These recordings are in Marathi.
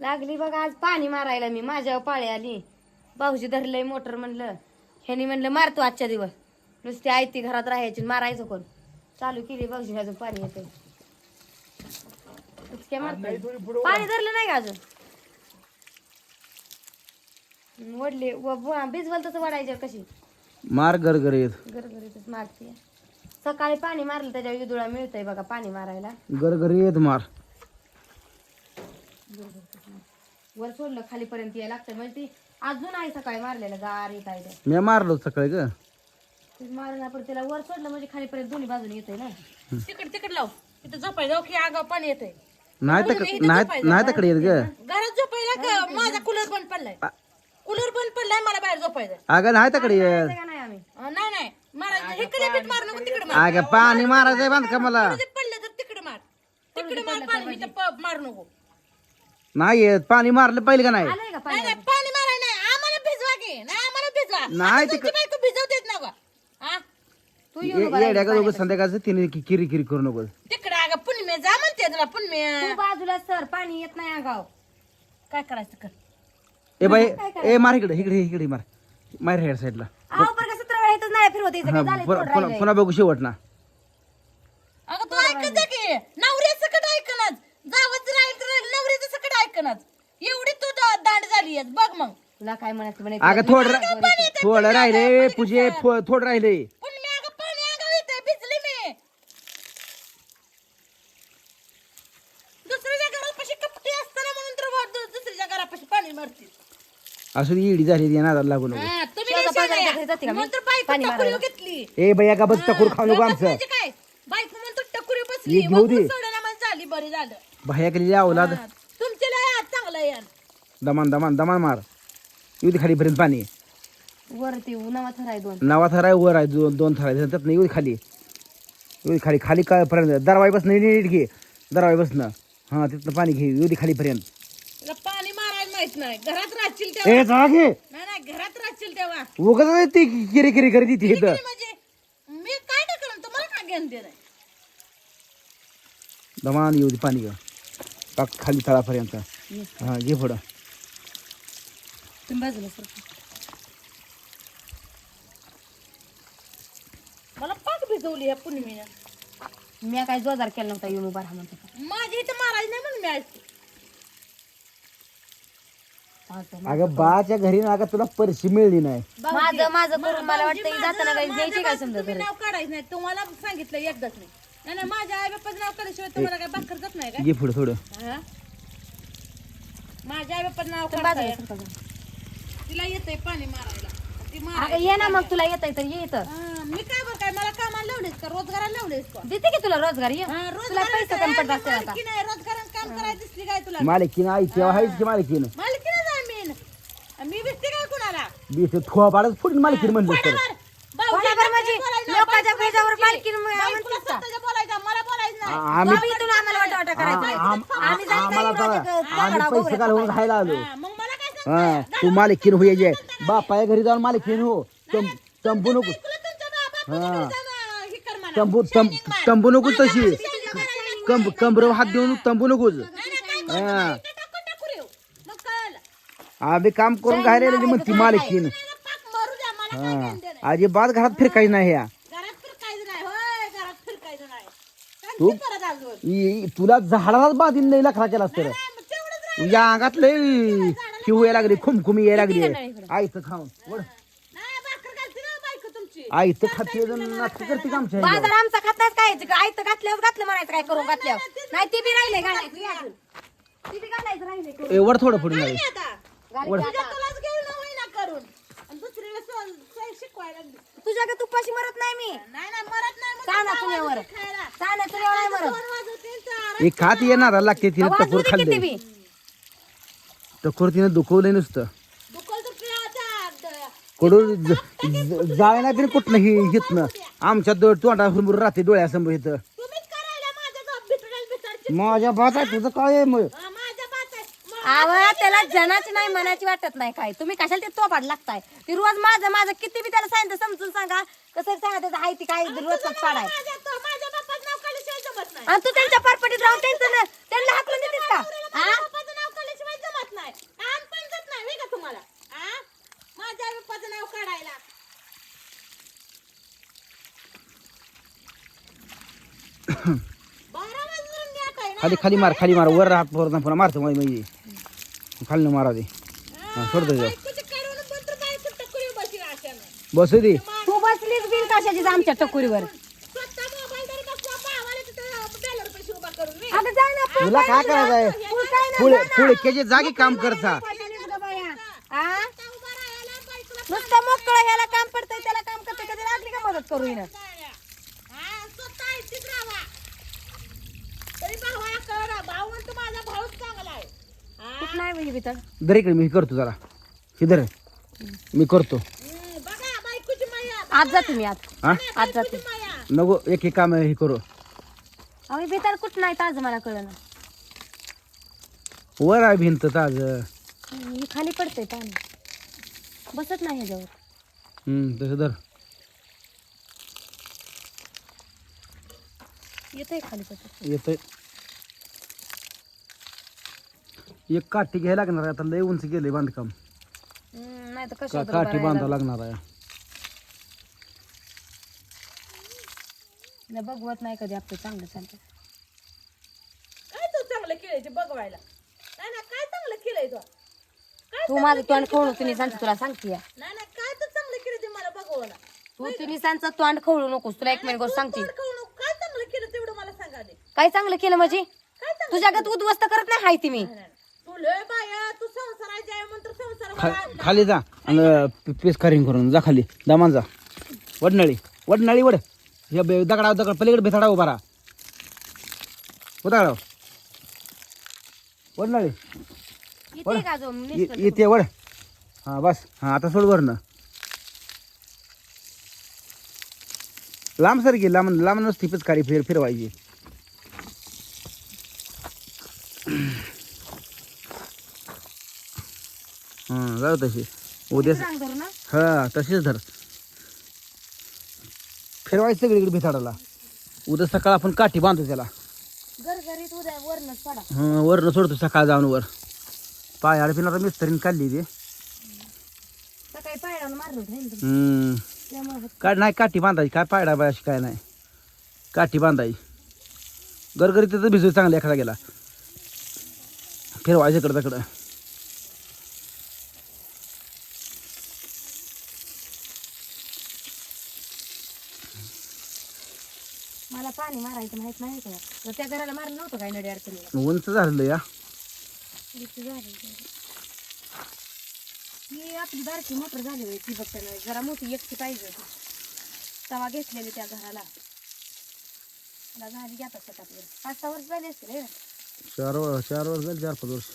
लागली बघा आज पाणी मारायला मी. माझ्यावर पाळी आली. भाऊजी धरलंय मोटर म्हणलं. ह्यानी म्हणलं मारतो आजच्या दिवस. नुसती आयती घरात राहायची मारायचं कोण? चालू केली भाऊजी अजून पाणी येते. पाणी धरलं नाही का अजून? वडले भिजवल तसं वडायचं कशी? मार गरगर येत गरगरीतच मारते सकाळी पाणी मारलं त्याच्या विदुळा मिळतंय बघा पाणी मारायला. गरगर येत मार. वर सोडलं खालीपर्यंत यायला लागतं म्हणजे ती अजून आहे सकाळी मारलेलं गार येत आहे. मी मारलो सकाळी ग. ते मारून आपण त्याला वर सोडलं म्हणजे खालीपर्यंत दोन्ही बाजूने येतंय ना. तिकड तिकड लाव. तिथं झोपाय जाऊ की आगाव पाणी येतंय. नाही तर नाही नाही तकडे येत ग. घरात झोपायला का माझा कूलर बंद पडलाय. कूलर बंद पडलाय मला बाहेर झोपायचं अगं नाही तकडे येत. नाही नाही नाही. मला इकडे बीट मार नको तिकडे मार. अगं पाणी मारायचंय बांध का मला? ते पडलं तर तिकडे मार. तिकडे मार पाणी इथं प- मारू नको. नाही येत पाणी मारलं पाहिजे का नाही? आलंय का पाणी? नाही नाही पाणी माराय नाही. आम्हाला भिजवा की. नाही आम्हाला भिजवा. नाही तुमची बायको ना गं. हा? तू येऊन ये- येड्या का दोघं संध्याकाळचं तिने कि- किरी किरी करू नको तिकडे अगं पुण्य जा म्हणते तुला पुण्य तू बाजूला सर पाणी येत नाही अंगाव काय करायचं कर? ए बाई ए मार इकडे इकडे इकडे मार. मार हेड साईडला. अहो बरं का सतरा वेळा येतच नाही फिरवत इथं हा काय झालंय पुन्हा थोडं पुन्हा- राहिलंय. पुन्हा बघू शेवट ना. अगं तू ऐकत जा की. नवऱ्याचं सकट ऐकणच जावंच राहील. नवऱ्याचं सकट ऐकणच एवढी तू दा- दांड झाली आहेस बघ मग. तुला काय म्हणायचं म्हणे अगं थोडं रा- थोडं राहिले पूजे थोडं राहिले. पण मी अगं पाणी अंगावर येतंय भिजली मी. दुसऱ्याच्या घरापाशी कपटी असताना म्हणून तर वर दु- दुसऱ्याच्या घरापाशी पाणी मारते. असं ईडी झाली ती नादाला लागू नको. हा, तुम्ही शेवगा लय शहाणे पाजायला आहे. घरी जाते का मी? म्हणून तर बायको पाणी टकुरी मारायला. घेतली. ए बाई का बस टकूर खाऊ नको आमचं. म्हणजे काय? बायको म्हणतो टकुरी बसली. हे घेऊ दे म्हणजे झाली बरी झालं बाह्या केलेली अवलाद तुमचे लय चांगलं आहे यार. दमान दमान दमान मार. येऊ दे खालीपर्यंत पाणी वरती उन्हावा थर आहे दोन. नावा थर आहे वर आहे दोन दोन थर आहे त्यात नाही येऊ दे खाली. येऊ दे खाली खाली काय पर्यंत? दरवाई बसणं नीट घे. दरवाई बसणं हां तिथनं पाणी घे येऊ दे खालीपर्यंत तुला पाणी मारायला माहीत नाही. घरात राहशील तेव्हा. ए जा घे. नाही नाही घरात राहशील तेव्हा. उगाच ती किरी किरी करीत इथे इथं. किती म्हणजे मी काय नाही तुम्हाला काय घेऊन दे नाही दमान येऊ दे पाणी घे. पाक खाली तळापर्यंत. हां घे पुढं. तुम्ही बाजूला सर मला पाक भिजवली ह्या पुण्यमीनं मी काय जोरदार केला नव्हता येऊन उभा राहा म्हणतो माझ्या इथं मारायला नाही म्हणून मी आज. अगं बाच्या घरी ना अगं तुला परशी मिळली नाही. माझं माझं करून मला वाटतं की जाताना काही द्यायची काय समजा नाव काढायचं नाही. तुम्हाला सांगितलं एकदाच नाही नाही, नाही माझ्या आई बाप्पाचं नाव काढल्याशिवाय तुम्हाला काय भाकर जात नाही का घे पुढं थोडं हा? माझ्या आई बाप्पाचं नाव तुम्ही काढताय. बाजूला सरका जरा. तिला येतंय पाणी मारायला. ती मार अगं ये ना मग तुला येत तर ये इथं. हा, मी काय बरं काय मला कामाला लावलेस का? रोजगाराला लावलेस का? देते की तुला रोजगार ये. हा, तुला रोजगाराला पैसे काय? कमी पडत मी असतील आता मालकीण आहे, रोजगारात काम करायला दिसली काय तुला? मालकीन आई तेव्हा आहेच की मालकीन आहे मी काय कुणाला? बीस थोडा फुटून मालकीन म्हणलं तर. कोणावर? भाऊजी कोणावर म्हणजे? नाही, लोकांच्या पेजावर म्हणून बायकोला म्हणतेस का? स्वतःच्या बोलायचं मला बोलायचं नाही आ- आम्ही इथून आम्हाला करायचं. आम- आम्ही आम्हाला पैसे घालून राहायला आलो हा, मग मला काय सांग हा तू मालकीन हो ये बापाया घरी जाऊन मालकीन हो तंब- तंबू नको तुला तुमच्या बाबा हा. हे कर म्हणा. तंबू तंब- तंबू नको तशी कंब कंबर हात देऊन तंबू नकोच नाही, नाही, काय करू? हा इथं टाकून टाकू रे. मग कळलं. आम्ही काम करून घायला म्हणती मालकीन नाही, पाक मारू द्या, मला काय हा घेणं देणं नाही. अजिबात घरात फिरकायचं नाही ह्या घरात फिरकायचं नाही होय घरात फिरकायचं नाही तू- अजून इ- तुला झाडालाच बांधीन नाही लखरा केलास तर नाही, मग तेवढंच राहिलं. या अंगात लय शिव यायला लागली खुमखुमी यायला लागली. आईचं खाऊन वळ. नाही, भाकर घालते ना बायको तुमची. आईचं खाते नाटक करते का आमच्या ह्याच्यावर? बाजार आमचा खात नाही काय आयत घातल्यावर घातलं म्हणायचं काय करून घातल्यावर? नाही ती बी राहिले घालायचं. ती बी राहिले. ए, वर थोडं पुढे नाही नाही आता. घालायचं तुझ्या आता. तुलाच घेऊन होईना करून आणि दुसरीला सोय सोय शिकवायला लागली. तुझ्या का तुपाशी मरत नाही मी? नाही नाही मरत नाही आवाज तुझ्यावर. खायला. तुझ्यावर नाही मरत. दोन वाजवतील तर एक खात येणार लागते तिने वाजू टकोर दे किती खाल्ले. बी? टकोर तिने दुखवलंय नुसतं. दुखल तर पिळाचा कडून जाय नाही तरी कुठलं हि हितनं? आमच्या दो तोंडासमोर राहते डोळ्यासमोर इथं. तुम्हीच करायला माझ्या बाचा तुझं काय आहे मग? माझ्या बात आहे. मग आवा त्याला जनाची नाही मनाची वाटत नाही काय तुम्ही कशाला ते तोपाड लागताय? ती रोज माझं माझं किती बी त्याला सांगितलं समजून सांगा. कसं सांगा त्याचं आहे ती काय रोज पाड आहे. आणि तू त्यांच्या परपटीत राहून त्यांचं त्यांना हाकलून देतेस का? खाली खाली मार खाली मार. वर राहत पोरना पुन्हा मारतो मी खाली न मारा दे. हा अशानं? बसू दे. तू बसलीच बिन कशाचीच आमच्या टकुरीवर. ना पळ तुला काय करायचं आहे पळ काय ना पुढे पुढे केजे जागी काम करता. गं बाया. आ? नुसतं मोकळं ह्याला काम पडतंय त्याला काम करते कधी लागली का मदत करू हिनं. हा, कळलं, भाऊ म्हणतो माझा भाऊच चांगला आहे. कुठं नाही म्हणजे दर इकडे मी करतो जरा. इधर मी करतो. आज जाते मी आज. हा? आज जाते. माया नको एक एक काम हे करू. आम्ही बितड कुठं नाही आज मला कळलं वर आहे भिंत ताज ही खाली पडतंय पाणी. बसत नाही ह्याच्यावर. हम्म तसं धर. येतंय खाली पडत येतोय. एक काठी घ्यायला लागणार आहे. आता लय उंच गेले बांधकाम. नाही तर का कशा काठी बांधावं लागणार? आहे. बघवत नाही कधी आपलं चांगलं चालतं काय तू चांगलं केलंय ते बघवायला? नाही ना काय चांगलं केलंय तू? काय तू माझं तोंड खवळू तुम्ही सांगते तुला सांगते. नाही ना काय तू चांगलं केलं ते मला बघव ना तू तुम्ही सांगचं तोंड खवळू नकोस तुला एक मिनिट गोष्ट सांगते. काय चांगलं केलं तेवढं मला सांगा दे. काय चांगलं केलं म्हणजे? काय चांगलं तुझ्या गत उद्ध्वस्त करत नाही हाय ती मी. नाही, नाही. तू लय बाया तू संसाराची आहे म्हणतो संसार खा मला खाली जा आणि पीस करिंग करून जा खाली. दामान जा. वडनळी वडनळी वड. हे बे- दगडा दगड पलीकडे बेथाडा उभा राहा. वडनळी. इथे का जो इ- इथे वड. हां बस. हां आता सोड वरनं. लांब सर गे लांब लांब नसती पिचकारी फिर फिरवायची हां जाऊ तशी. उद्या हा तशीच धर. फिरवायचं सगळीकडे भिताडाला. उद्या सकाळ आपण काठी बांधतो त्याला. वरनं सोडतो सकाळ जाऊन वर. पाय अडपिला मिस्त्रीने काढली ते. काय नाही काठी बांधायची. काय पायडा बाय अशी काय नाही. काठी बांधायची. गरगरी तिथं भिजू चांगल्या एखादा गेला. फिरवायचं इकडं तिकडं. मला पाणी मारायचं माहीत नाही का? तर त्या घराला मारलं नव्हतं काय नडी अडचणीला? उंच झालेलं या. झालं ही आपली बारकी मोटर झाली होती ती बघता जरा मोठी एकटी पाहिजे होती. तवा घेतलेली त्या घराला. मला झाली आता शेतातलं पाच सहा वर्ष झाली असतील हे? चार वर चार वर्ष झाली चार पाच वर्ष.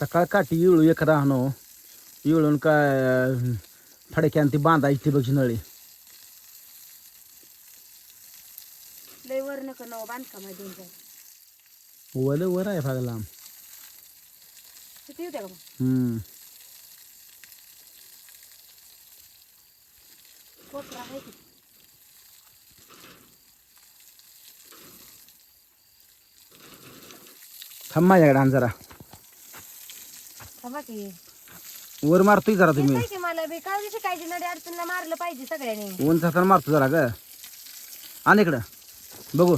सकाळ काठी इळू एक राहणं इळून काय फडक्यान ती बांधायची ती बघची नळी. लय वर नका नव बांधकाम आहे दोन वर वर आहे फागा लांब. किती होत्या का मग? हम्म. कोपरा आहे की? थांब माझ्याकडे आण जरा. थांबा की. वर मारतोय जरा तुम्ही. की मला बी. काळजी शिकायची नडी अडचणीला मारलं पाहिजे सगळ्यांनी. उंच हाताने मारतो जरा ग. आण इकडं. बघू.